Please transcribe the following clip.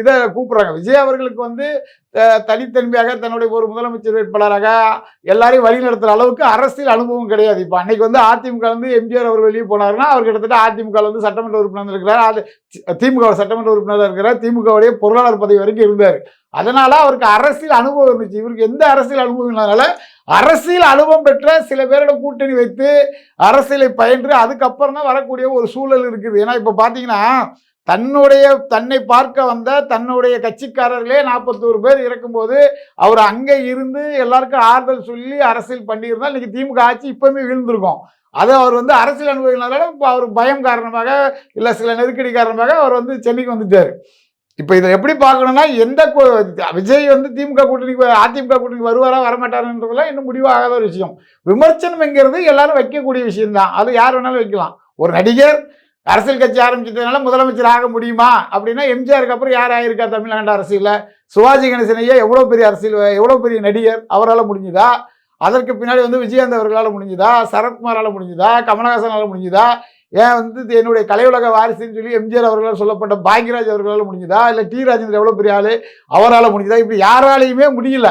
இதை கூப்பிட்றாங்க. விஜய் அவர்களுக்கு வந்து தனித்தன்மையாக தன்னுடைய ஒரு முதலமைச்சர் வேட்பாளராக எல்லாரையும் வழிநடத்துகிற அளவுக்கு அரசியல் அனுபவம் கிடையாது. இப்போ அன்னைக்கு வந்து அதிமுக வந்து எம்ஜிஆர் அவர் வெளியே போனாருன்னா அவர் கிட்டத்தட்ட அதிமுக வந்து சட்டமன்ற உறுப்பினர் இருக்கிறார் அது திமுக சட்டமன்ற உறுப்பினராக இருக்கிறார் திமுகவுடைய பொருளாளர் பதவி வரைக்கும் இருந்தார். அதனால அவருக்கு அரசியல் அனுபவம் இருந்துச்சு. இவருக்கு எந்த அரசியல் அனுபவம் இல்லாதனால அரசியல் அனுபவம் பெற்ற சில பேரோட கூட்டணி வைத்து அரசியலை பயின்று அதுக்கப்புறம் தான் வரக்கூடிய ஒரு சூழல் இருக்குது. ஏன்னா இப்போ பார்த்தீங்கன்னா தன்னுடைய தன்னை பார்க்க வந்த தன்னுடைய கட்சிக்காரர்களே நாற்பத்தோரு பேர் இறக்கும்போது அவர் அங்கே இருந்து எல்லாருக்கும் ஆறுதல் சொல்லி அரசியல் பண்ணியிருந்தால் இன்னைக்கு திமுக ஆட்சி இப்பவுமே விழுந்திருக்கும். அது அவர் வந்து அரசியல் அனுபவிக்கிறதுனால இப்போ அவர் பயம் காரணமாக இல்லை சில நெருக்கடி காரணமாக அவர் வந்து சென்னைக்கு வந்துட்டார். இப்போ இதை எப்படி பார்க்கணும்னா எந்த விஜய் வந்து திமுக கூட்டணிக்கு அதிமுக கூட்டணிக்கு வருவாரா வரமாட்டாருன்றதுலாம் இன்னும் முடிவாகாத ஒரு விஷயம். விமர்சனம்ங்கிறது எல்லாரும் வைக்கக்கூடிய விஷயம்தான். அது யார் வேணாலும் வைக்கலாம். ஒரு நடிகர் அரசியல் கட்சி ஆரம்பிச்சதுனால முதலமைச்சர் ஆக முடியுமா? அப்படின்னா எம்ஜிஆருக்கு அப்புறம் யார் ஆயிருக்கா தமிழ்நாடு அரசியலில்? சிவாஜி கணேசன் ஐயா எவ்வளோ பெரிய அரசியல் எவ்வளோ பெரிய நடிகர்? அவரால் முடிஞ்சுதா? அதற்கு பின்னாடி வந்து விஜயகாந்த் அவர்களால் முடிஞ்சுதா? சரத்குமாரால் முடிஞ்சுதா? கமலஹாசனால் முடிஞ்சுதா? ஏன் வந்து இது என்னுடைய கலையுலக வாரிசுன்னு சொல்லி எம்ஜிஆர் அவர்களால் சொல்லப்பட்ட பாக்யராஜ் அவர்களால் முடிஞ்சுதா? இல்லை டி ராஜேந்திரன் எவ்வளோ பெரிய ஆள்? அவரால் முடிஞ்சுதா? இப்படி யாராலையுமே முடியல.